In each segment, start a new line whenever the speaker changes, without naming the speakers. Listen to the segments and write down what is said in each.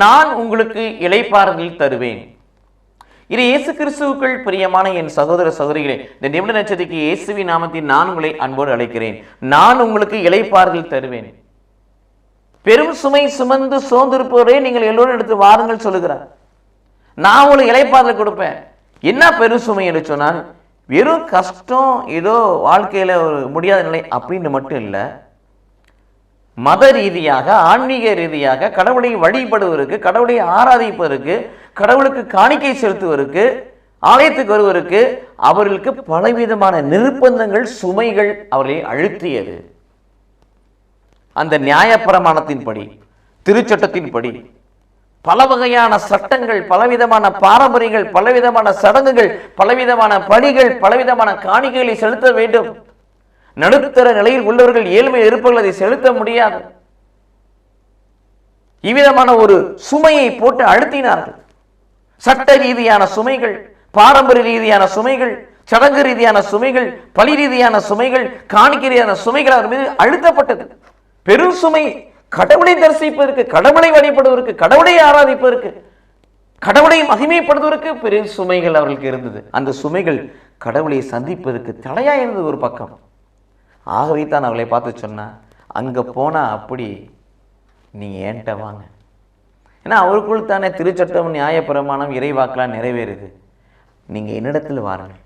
நான் உங்களுக்கு இலைப்பாறுதல் தருவேன். இது இயேசு கிறிஸ்துவுக்குள் பிரியமான என் சகோதர சகோதரிகளே இந்த நிமிட நட்சத்திரக்கு இயேசுவி நாமத்தில் நான் உங்களை அன்போடு அழைக்கிறேன். நான் உங்களுக்கு இலைப்பாறுதல் தருவேன். பெரும் சுமை சுமந்து சோர்ந்திருப்பவரே நீங்கள் எல்லோரும் எடுத்து வாருங்கள் சொல்லுகிறார். நான் உங்களுக்கு இளைப்பாறுதல் கொடுப்பேன். என்ன பெரும் சுமை என்று சொன்னால் வெறும் கஷ்டம் ஏதோ வாழ்க்கையில் ஒரு முடியாத நிலை அப்படின்னு மட்டும் இல்லை மத ரீதியாக ஆன்மீக ரீதியாக கடவுளை வழிபடுவதற்கு கடவுளை ஆராதிப்பதற்கு கடவுளுக்கு காணிக்கை செலுத்துவதற்கு ஆலயத்துக்கு வருவதற்கு அவர்களுக்கு பலவிதமான நிர்பந்தங்கள் சுமைகள் அவர்களை அழுத்தியது. அந்த நியாயப்பிரமாணத்தின்படி திருச்சட்டத்தின்படி பல வகையான சட்டங்கள் பலவிதமான பாரம்பரியங்கள் பலவிதமான சடங்குகள் பலவிதமான பணிகள் பலவிதமான காணிக்கைகளை செலுத்த வேண்டும். நடுத்தர நிலையில் உள்ளவர்கள் ஏழ்மை இருப்பவர்கள் அதை செலுத்த முடியாது. இவ்விதமான ஒரு சுமையை போட்டு அழுத்தினார்கள். சட்ட ரீதியான சுமைகள் பாரம்பரிய ரீதியான சுமைகள் சடங்கு ரீதியான சுமைகள் பழி ரீதியான சுமைகள் காணிக்க ரீதியான சுமைகள் அவர் மீது அழுத்தப்பட்டது. பெரும் சுமை கடவுளை தரிசிப்பதற்கு கடவுளை வழிபடுவதற்கு கடவுளை ஆராதிப்பதற்கு கடவுளை மகிமைப்படுத்துவதற்கு பெரும் சுமைகள் அவர்களுக்கு இருந்தது. அந்த சுமைகள் கடவுளை சந்திப்பதற்கு தடையா இருந்தது ஒரு பக்கம். ஆகவே தான் அவளை பார்த்து சொன்னா அங்கே போனால் அப்படி நீ ஏன்ட்ட வாங்க? ஏன்னா அவருக்குள் தானே திருச்சட்டம் நியாயப்பிரமாணம் இறைவாக்கெலாம் நிறைவேறுது. நீங்கள் என்னிடத்தில் வாருங்கள்.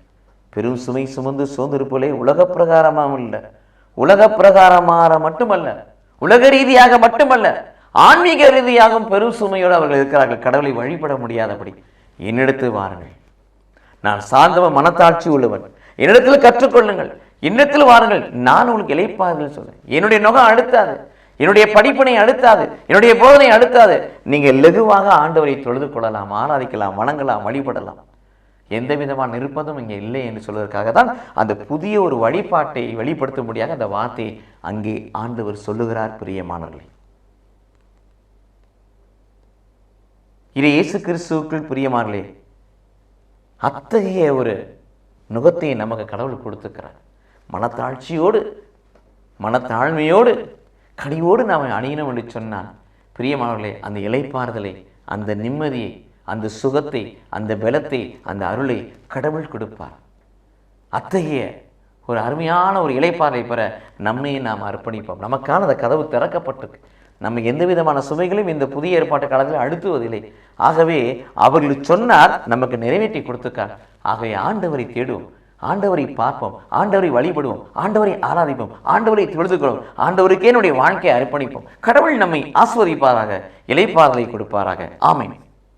பெரும் சுமை சுமந்து சோர்ந்திருப்போலே உலக பிரகாரமாகவும் இல்லை உலக பிரகாரமாக மட்டுமல்ல உலக ரீதியாக மட்டுமல்ல ஆன்மீக ரீதியாகவும் பெரும் சுமையோடு அவர்கள் இருக்கிறார்கள். கடவுளை வழிபட முடியாதபடி என்னிடத்தில் வாருங்கள். நான் சார்ந்தவ மனத்தாட்சி உள்ளவன். என்னிடத்தில் கற்றுக்கொள்ளுங்கள். இன்னத்தில் வாருங்கள். நான் உங்களுக்கு இழைப்பார்கள் சொல்றேன். என்னுடைய நுகம் அழுத்தாது. என்னுடைய படிப்பினை அழுத்தாது. என்னுடைய போதனை அழுத்தாது. நீங்க லெகுவாக ஆண்டவரை தொழுது கொள்ளலாம் ஆராதிக்கலாம் வணங்கலாம் வழிபடலாம். எந்த விதமான நிர்பந்தம் இங்கே இல்லை என்று சொல்வதற்காக தான் அந்த புதிய ஒரு வழிபாட்டை வெளிப்படுத்தும்படியாக அந்த வார்த்தையை அங்கே ஆண்டவர் சொல்லுகிறார் பிரியமானவர்களே. இது இயேசு கிறிஸ்துவுக்குள் பிரியமானே அத்தகைய ஒரு நுகத்தை நமக்கு கடவுள் கொடுத்துக்கிறார் மனத்தாழ்ச்சியோடு மனத்தாழ்மையோடு கனிவோடு நாம் அணியணும் என்று சொன்னால் பிரியமானவர்களே அந்த இலைப்பாறுதலை அந்த நிம்மதியை அந்த சுகத்தை அந்த பலத்தை அந்த அருளை கடவுள் கொடுப்பார். அத்தகைய ஒரு அருமையான ஒரு இலைப்பாறை பெற நம்மையே நாம் அர்ப்பணிப்போம். நமக்கான அந்த கதவு திறக்கப்பட்டிருக்கு. நம்ம எந்த விதமான சுமைகளையும் இந்த புதிய ஏற்பாட்டு காலத்தில் அழுத்துவதில்லை. ஆகவே அவர்கள் சொன்னார் நமக்கு நிறைவேற்றி கொடுத்துக்கார். ஆகவே ஆண்டவரை தேடுவோம். ஆண்டவரை பார்ப்போம் ஆண்டவரை வழிபடுவோம் ஆண்டவரை ஆராதிப்போம் ஆண்டவரை தொழுதுகிறோம் ஆண்டவருக்கே என்னுடைய வாழ்க்கையை அர்ப்பணிப்போம். கடவுள் நம்மை ஆஸ்வதிப்பாராக இலைப்பாதலை கொடுப்பாராக. ஆமை